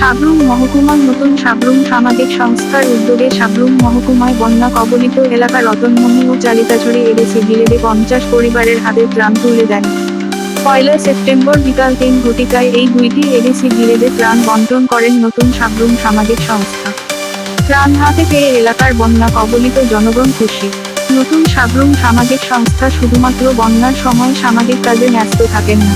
সাবরুম মহকুমার নতুন সাবরুম সামাজিক সংস্থার উদ্যোগে সাবরুম মহকুমায় বন্যা কবলিত এলাকা রতনমণি ও চালিতাছড়ি এডেসি বিলেদে পঞ্চাশ পরিবারের হাতে ত্রাণ তুলে দেন। পয়লা সেপ্টেম্বর বিকাল তিন ঘটিকায় এই দুইটি এডিসি বিলেদে ত্রাণ বন্টন করেন নতুন সাবরুম সামাজিক সংস্থা। ত্রাণ হাতে পেয়ে এলাকার বন্যা কবলিত জনগণ খুশি। নতুন সাবরুম সামাজিক সংস্থা শুধুমাত্র বন্যার সময় সামাজিক কাজে ব্যস্ত থাকেন না।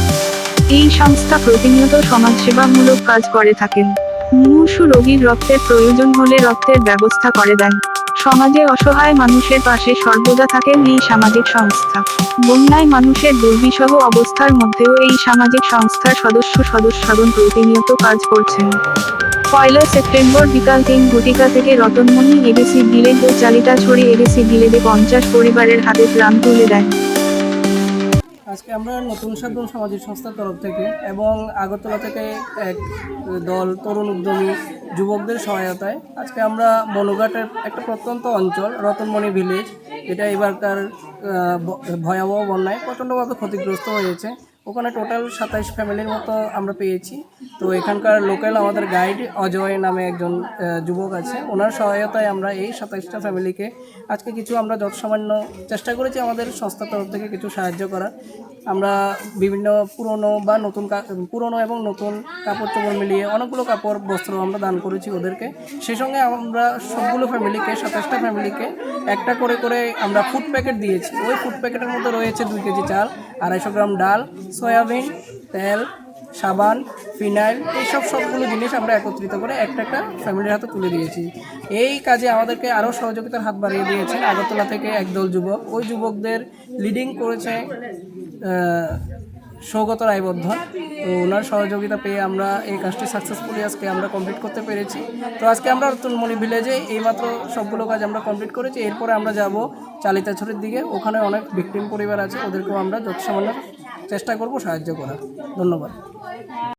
এই সংস্থা প্রতিনিয়ত সমাজসেবামূলক কাজ করে থাকেন। মুমূর্ষু রোগীর রক্তের প্রয়োজন হলে রক্তের ব্যবস্থা করে দেন। সমাজে অসহায় মানুষের পাশে সর্বদা থাকেন এই সামাজিক সংস্থা। বন্যায় মানুষের দুর্বিষহ অবস্থার মধ্যেও এই সামাজিক সংস্থার সদস্য সদস্যগণ প্রতিনিয়ত কাজ করছেন। পয়লা সেপ্টেম্বর বিকাল তিন ঘটিকা থেকে রতনমণি এডিসি বিলেদ ও চালিতাছড়ি এডিসি বিলেদে পঞ্চাশ পরিবারের হাতে প্রাণ তুলে দেন। আজকে আমরা নতুন সাধারণ সামাজিক সংস্থার তরফ থেকে এবং আগরতলা থেকে এক দল, তরুণ উদ্যমী যুবকদের সহায়তায় আজকে আমরা মনোঘাটের একটা প্রত্যন্ত অঞ্চল, রতনমণি ভিলেজ এটা এবারকার ভয়াবহ বন্যায় প্রচণ্ডভাবে ক্ষতিগ্রস্ত হয়েছে। ওখানে টোটাল সাতাইশ ফ্যামিলির মতো আমরা পেয়েছি। তো এখানকার লোকাল আমাদের গাইড অজয় নামে একজন যুবক আছে। ওনার সহায়তায় আমরা এই সাতাইশটা ফ্যামিলিকে আজকে কিছু আমরা যত সামান্য চেষ্টা করেছি আমাদের সংস্থার তরফ থেকে কিছু সাহায্য করার। আমরা বিভিন্ন পুরনো বা নতুন পুরনো এবং নতুন কাপড় চোপড় মিলিয়ে অনেকগুলো কাপড়, বস্ত্র আমরা দান করেছি ওদেরকে। সেই সঙ্গে আমরা সবগুলো ফ্যামিলিকে সাতাশটা ফ্যামিলিকে একটা করে করে আমরা ফুড প্যাকেট দিয়েছি। ওই ফুড প্যাকেটের মধ্যে রয়েছে দুই কেজি চাল, আড়াইশো গ্রাম ডাল সয়াবিন, তেল, সাবান, ফিনাইল, এইসব সবগুলো জিনিস আমরা একত্রিত করে একটা একটা ফ্যামিলির হাতে তুলে দিয়েছি। এই কাজে আমাদেরকে আরও সহযোগিতার হাত বাড়িয়ে দিয়েছেন আগরতলা থেকে একদল যুবক। ওই যুবকদের লিডিং করেছে সৌগত রায়বর্ধন। তো ওনার সহযোগিতা পেয়ে আমরা এই কাজটি সাকসেসফুলি আজকে আমরা কমপ্লিট করতে পেরেছি। তো আজকে আমরা রতনমণি ভিলেজে এইমাত্র সবগুলো কাজ আমরা কমপ্লিট করেছি। এরপরে আমরা যাব চালিতাছড়ির দিকে। ওখানে অনেক ভিকটিম পরিবার আছে, ওদেরকেও আমরা যত সামান্য চেষ্টা করব সাহায্য করার। ধন্যবাদ।